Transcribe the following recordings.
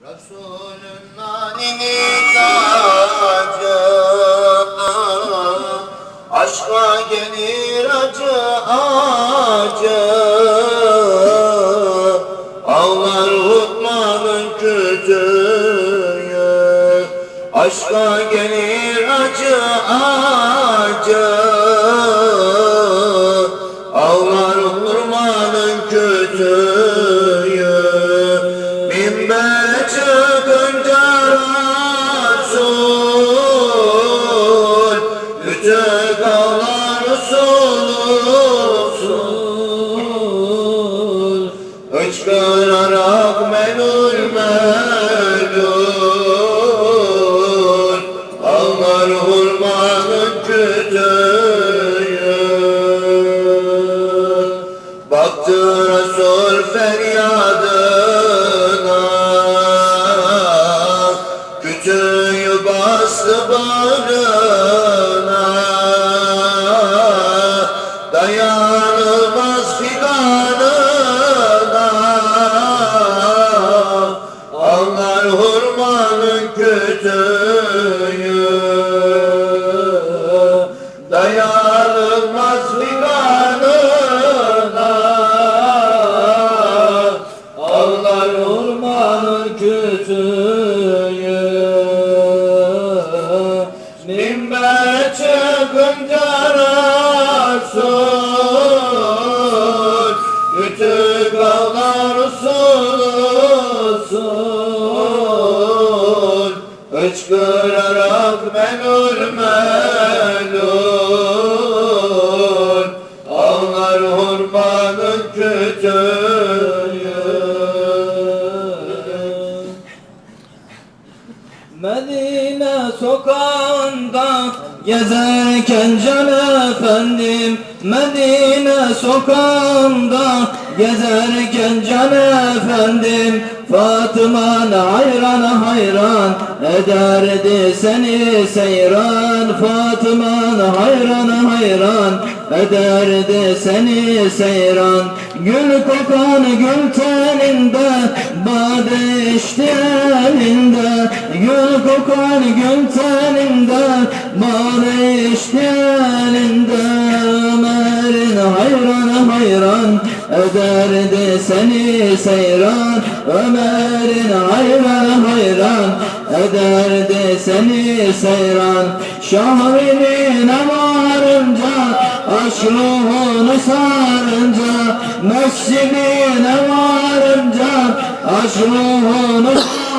Resulün nanini tacı Aşka gelir acı acı. Ağlar hutmanın kütüğü Aşka gelir acı acı Ağlar hurmanın kütüğü Hıçkırarak melul melul Ağlar hurmanın kütüğü Medine sokağında gezerken can efendim. Medine sokağında gezerken can efendim Fatıman hayran hayran ederdi seni seyran. Fatıman hayran hayran ederdi seni seyran. Gül kokan gül teninde Bade içti elinde Gül kokan gül teninde Bade içti elinde Ömer'in hayran hayran Ederdi seni seyran Ömer'in hayran hayran Ederdi seni seyran. Şahrine varınca Aşk sarınca Mescidine varınca Aşk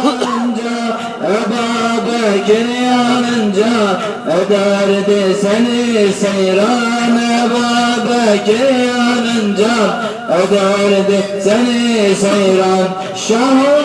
sarınca Ebu Bekir yanınca Ederdi seni seyran Ebu Bekir yanınca Ederdi seni seyran Şahı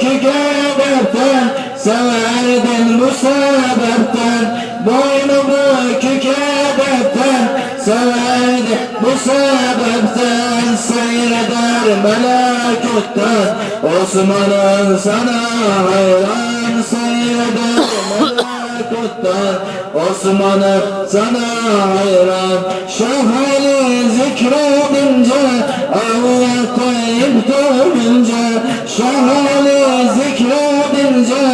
ki hedeften Severdin bu sebepten. Boynu bükük hedeften Severdi bu sebepten. Seyreder melekuttan Osman'ın sana hayran Seyreder melekuttan Osman'ın sana hayran. Şahali zikredince Allah koyup durunca Şahali zikredince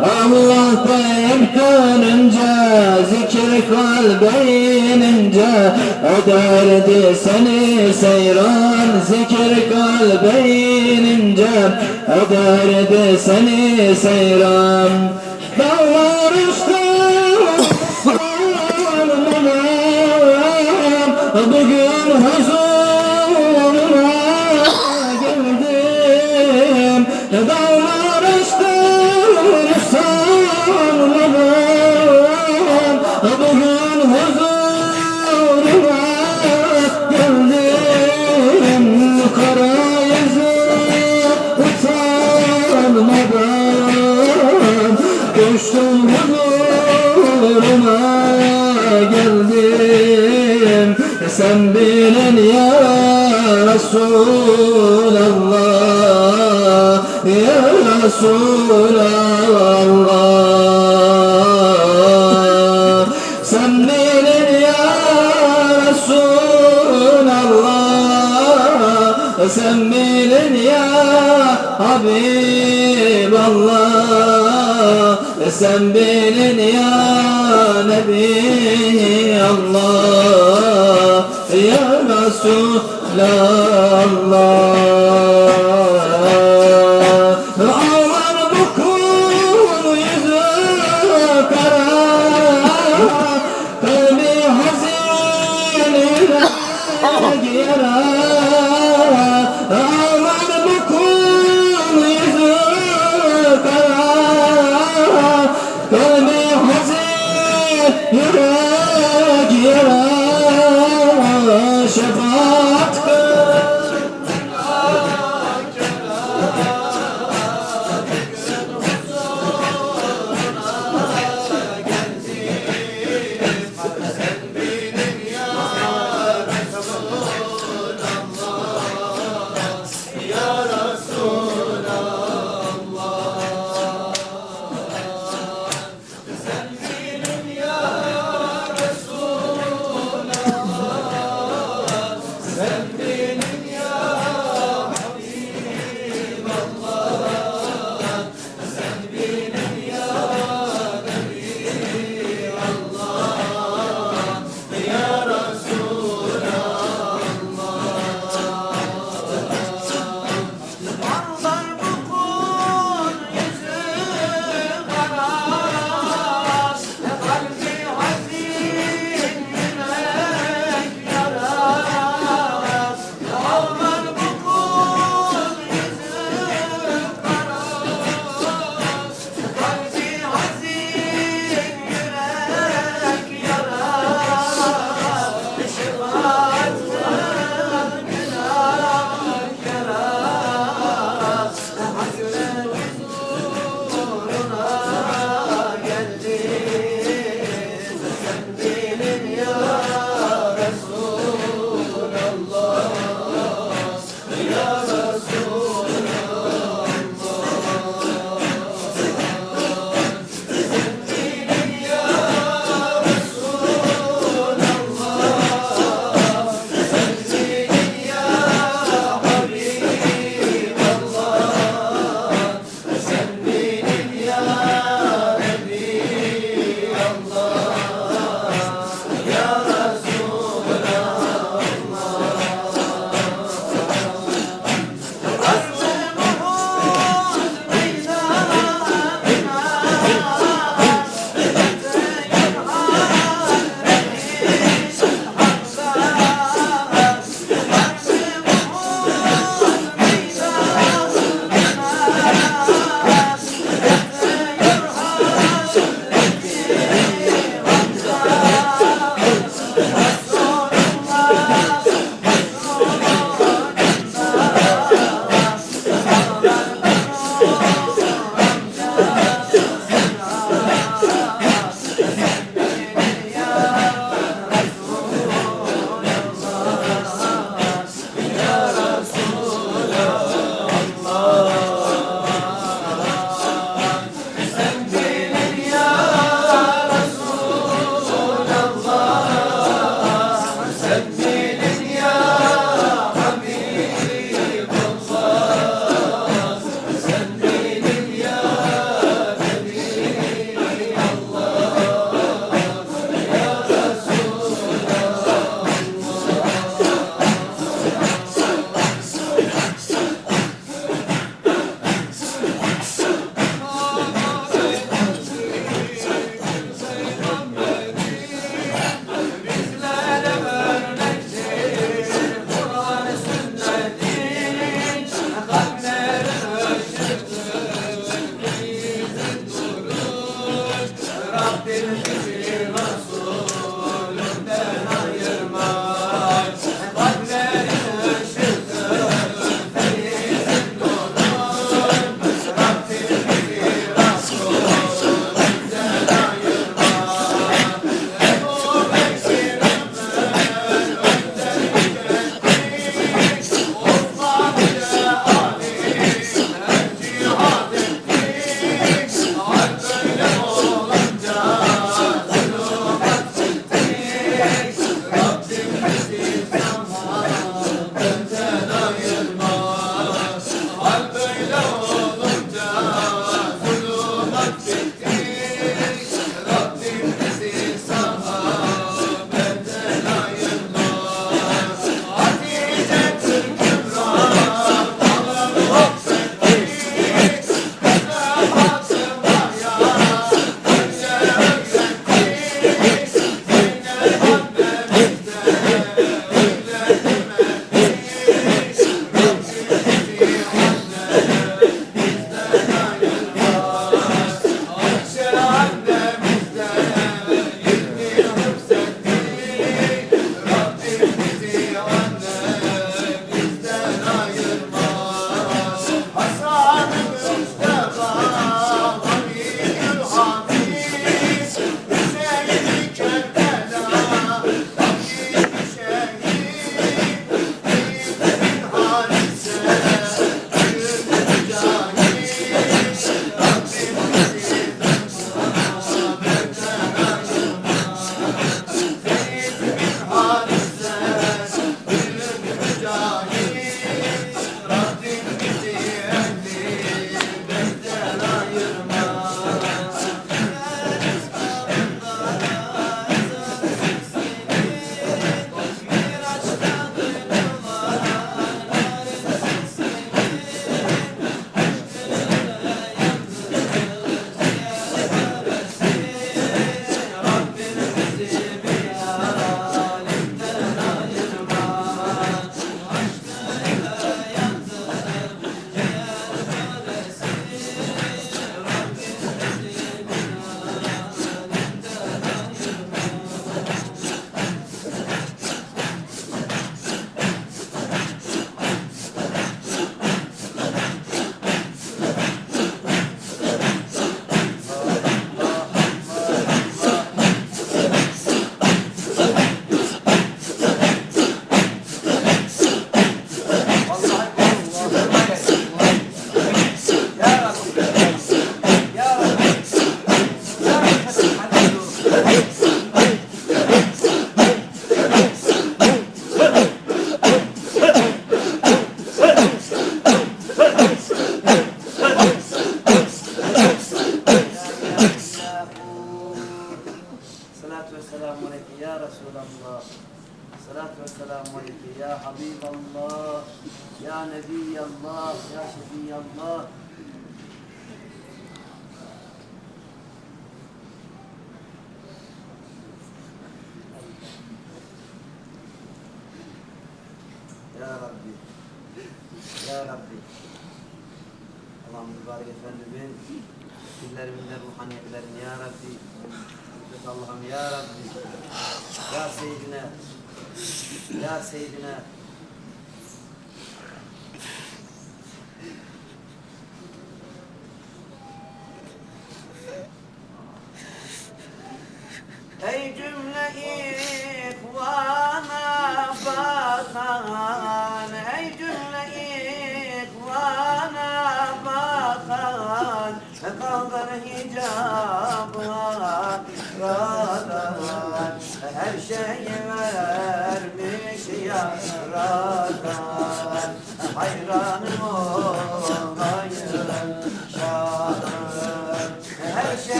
Allah koyup dönünce Zikir kalbeynince Ederdi seni seyran Zikir kalbeynince Ederdi seni seyran. Dağlar Bugün huzuruna Sen bilin ya Resulallah Ya Resulallah. Sen bilin ya Resulallah Sen bilin ya Habib Habiballah. Sen bilin ya Nebi Allah Ya Resulallah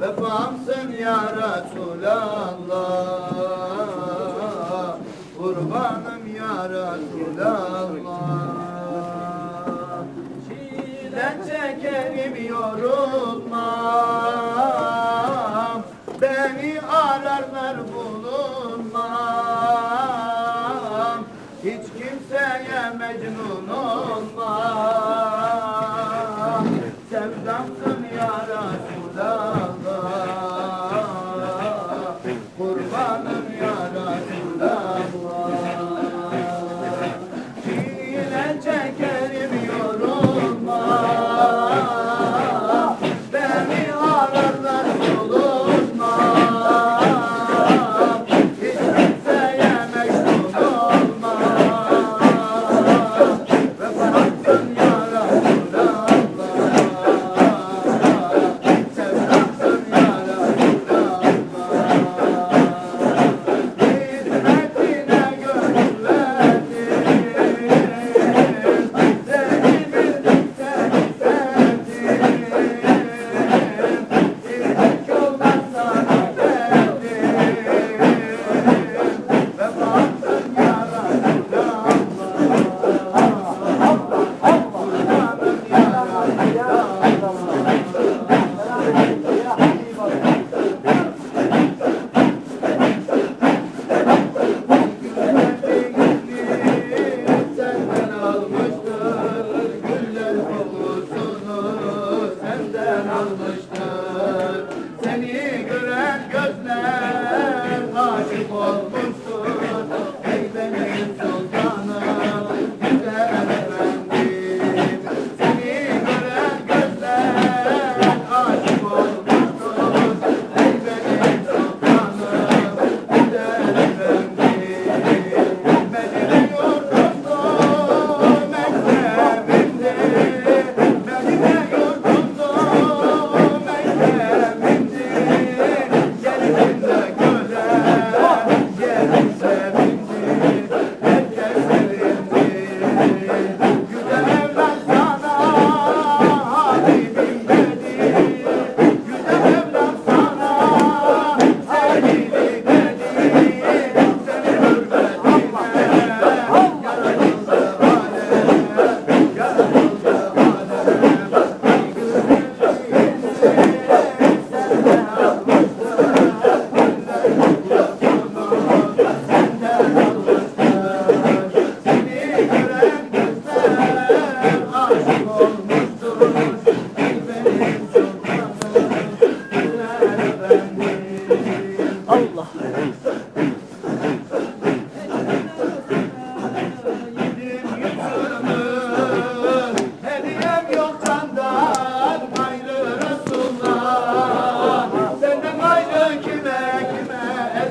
Vefamsın ya Resulallah. Kurbanım ya Resulallah. Çilen çekerim yorulmam. Beni ararlar bulunmam. Hiç kimseye mecnun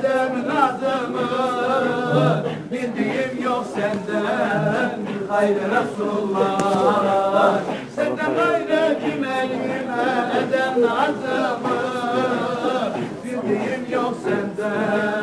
dedem adımı Bildiğim yok senden? Hayır Resulullah Senden gayrı kime kime Dedem adımı Bildiğim yok senden?